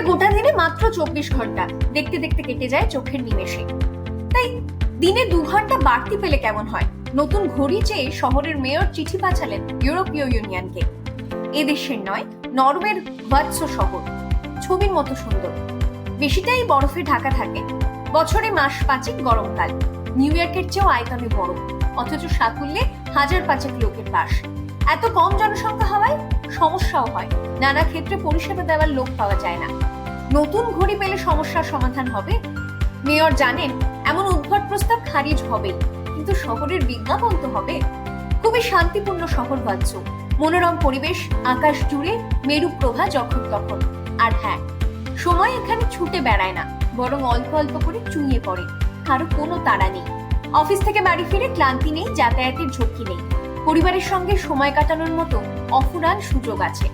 একটা গোটা দিনে মাত্র চব্বিশ ঘণ্টা। দেখতে দেখতে কেটে যায় চোখের নিমেষে। তাই দিনে দু ঘণ্টা বাড়তি পেলে কেমন হয়? নতুন ঘড়ি চেয়ে শহরের মেয়র চিঠি পাঠালেন ইউরোপীয় ইউনিয়নকে। এ দেশের নয়, নরওয়ের ভাৎস শহর। ছবির মতো সুন্দর। বেশিটাই বরফে ঢাকা থাকে। বছরে মাস পাঁচেক গরমকাল। নিউ ইয়র্কের চেয়েও আয়তনে বড়। অথচ সাকুল্যে হাজার পাঁচেক লোকের বাস। এত কম জনসংখ্যা সমস্যাও হয়, নানা ক্ষেত্রে পরিষেবা দেওয়ার লোক পাওয়া যায় না। নতুন ঘড়ি পেলে সমস্যার সমাধান হবে। মেয়র জানেন, এমন উদ্ভট প্রস্তাব খারিজ হবেই, কিন্তু শহরের বিজ্ঞাপন তো হবে। খুবই শান্তিপূর্ণ শহর বাচ্চ মনোরম পরিবেশ, আকাশ জুড়ে মেরু প্রভা যখন তখন। আর হ্যাঁ সময় এখানে ছুটে বেড়ায় না, বরং অল্প অল্প করে চুইয়ে পড়ে। কারও কোনো তাড়া নেই। অফিস থেকে বাড়ি ফিরে ক্লান্তি নেই, যাতায়াতের ঝক্কি নেই। পরিবারের সঙ্গে সময় কাটানোর মতো অফুরান সুযোগ আছে।